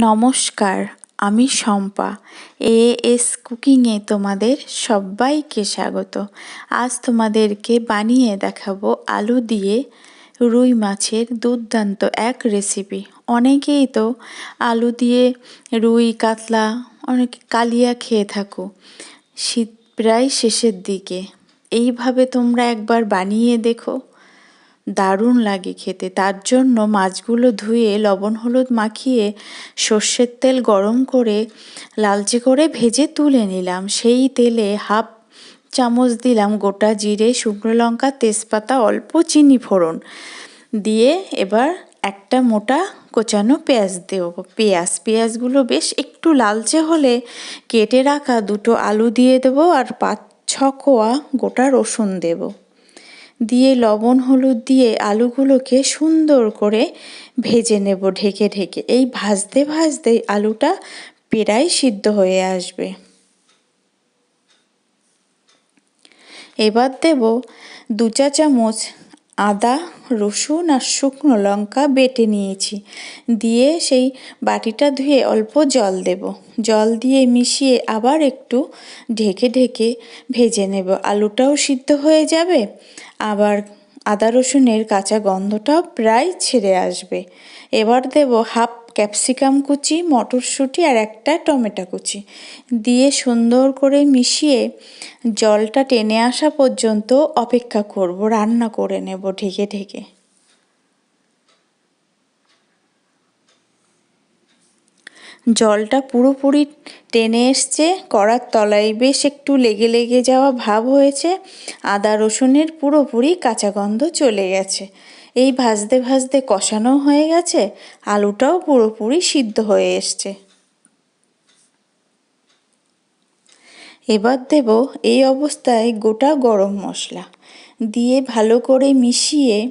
নমস্কার, আমি Shampa. A S কুকিংয়ে তোমাদের সবাইকে স্বাগত। আজ তোমাদেরকে বানিয়ে দেখাবো আলু দিয়ে রুই মাছের দুর্দান্ত এক রেসিপি অনেকেই তো আলু দিয়ে রুই, কাতলা, অনেক কালিয়া খেয়ে থাকো। শীত প্রায় শেষের দিকে। এইভাবে তোমরা একবার বানিয়ে দেখো। দারুণ লাগে খেতে। তার জন্য মাছগুলো ধুয়ে লবণ হলুদ মাখিয়ে সর্ষের তেল গরম করে লালচে করে ভেজে তুলে নিলাম। সেই তেলে হাফ চামচ দিলাম গোটা জিরে, শুকনো লঙ্কা, তেজপাতা, অল্প চিনি ফোড়ন। দিয়ে এবার একটা মোটা কোচানো পেঁয়াজ দেব। পেঁয়াজ, পেঁয়াজগুলো বেশ একটু লালচে হলে কেটে রাখা দুটো আলু দিয়ে দেবো আর পাঁচ ছ কোয়া গোটা রসুন দেবো। দিয়ে লবণ হলুদ দিয়ে আলুগুলোকে সুন্দর করে ভেজে নেব ঢেকে ঢেকে। এই ভাজতে ভাজতে আলুটা প্রায় সিদ্ধ হয়ে আসবে। এবার দেব দু চা চামচ আদা, রসুন আর শুকনো লঙ্কা বেটে নিয়েছি। দিয়ে সেই বাটিটা ধুয়ে অল্প জল দেব। জল দিয়ে মিশিয়ে আবার একটু ঢেকে ঢেকে ভেজে নেব। আলুটাও সিদ্ধ হয়ে যাবে। আবার আদা রসুনের কাঁচা গন্ধটাও প্রায় ছেড়ে আসবে। এবার দেব হাফ ক্যাপসিকাম কুচি, মটরশুঁটি আর একটা টমেটো কুচি। দিয়ে সুন্দর করে মিশিয়ে জলটা টেনে আসা পর্যন্ত অপেক্ষা করব, রান্না করে নেব ঢেকে ঢেকে। জলটা পুরোপুরি টেনে এসছে, কড়ার তলায় বেশ একটু লেগে লেগে যাওয়া ভাব হয়েছে, আদা রসুনের পুরোপুরি কাঁচা গন্ধ চলে গেছে। এই ভাজতে ভাজতে কষানো হয়ে গেছে, আলুটাও পুরোপুরি সিদ্ধ হয়ে এসছে। এবার দেব এই অবস্থায় গোটা গরম মশলা। দিয়ে ভালো করে মিশিয়ে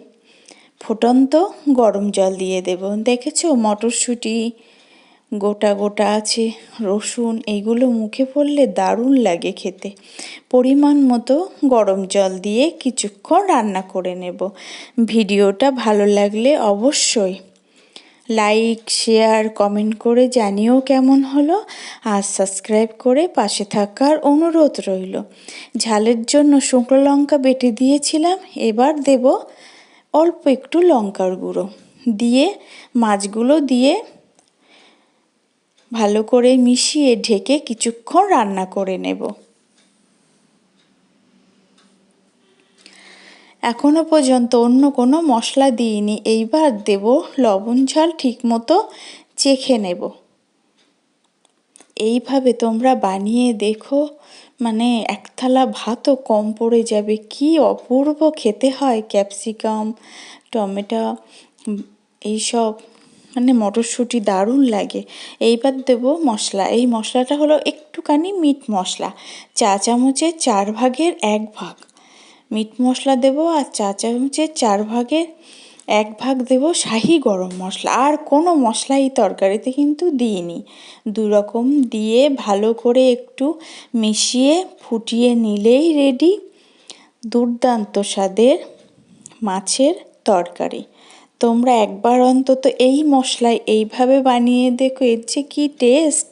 ফুটন্ত গরম জল দিয়ে দেব। দেখেছ, মটরশুঁটি গোটা গোটা আছে, রসুন এইগুলো মুখে পড়লে দারুণ লাগে খেতে। পরিমাণ মতো গরম জল দিয়ে কিছুক্ষণ রান্না করে নেব। ভিডিওটা ভালো লাগলে অবশ্যই লাইক, শেয়ার, কমেন্ট করে জানিও কেমন হলো আর সাবস্ক্রাইব করে পাশে থাকার অনুরোধ রইল। ঝালের জন্য শুকনো লঙ্কা বেটে দিয়েছিলাম, এবার দেব অল্প একটু লঙ্কার গুঁড়ো। দিয়ে, মাছগুলো দিয়ে ভালো করে মিশিয়ে ঢেকে কিছুক্ষণ রান্না করে নেব। এখনও পর্যন্ত অন্য কোনো মশলা দিইনি, এইবার দেব লবণ ঝাল ঠিকমতো চেখে নেব। এইভাবে তোমরা বানিয়ে দেখো মানে এক থালা ভাতও কম পড়ে যাবে, কি অপূর্ব খেতে হয়, ক্যাপসিকাম, টমেটো এইসব। মানে মটরশুঁটি দারুণ লাগে। এইবার দেবো মশলা। এই মশলাটা হলো একটুখানি মিট মশলা। চা চামচের চার ভাগের এক ভাগ। মিট মশলা দেবো আর চা চামচের চার ভাগের এক ভাগ দেবো শাহি গরম মশলা। আর কোনো মশলা এই তরকারিতে কিন্তু দিইনি। দু রকম দিয়ে ভালো করে একটু মিশিয়ে ফুটিয়ে নিলেই রেডি দুর্দান্ত স্বাদের মাছের তরকারি। তোমরা একবার অন্তত এই মশলায় এইভাবে বানিয়ে দেখো এর যে কী টেস্ট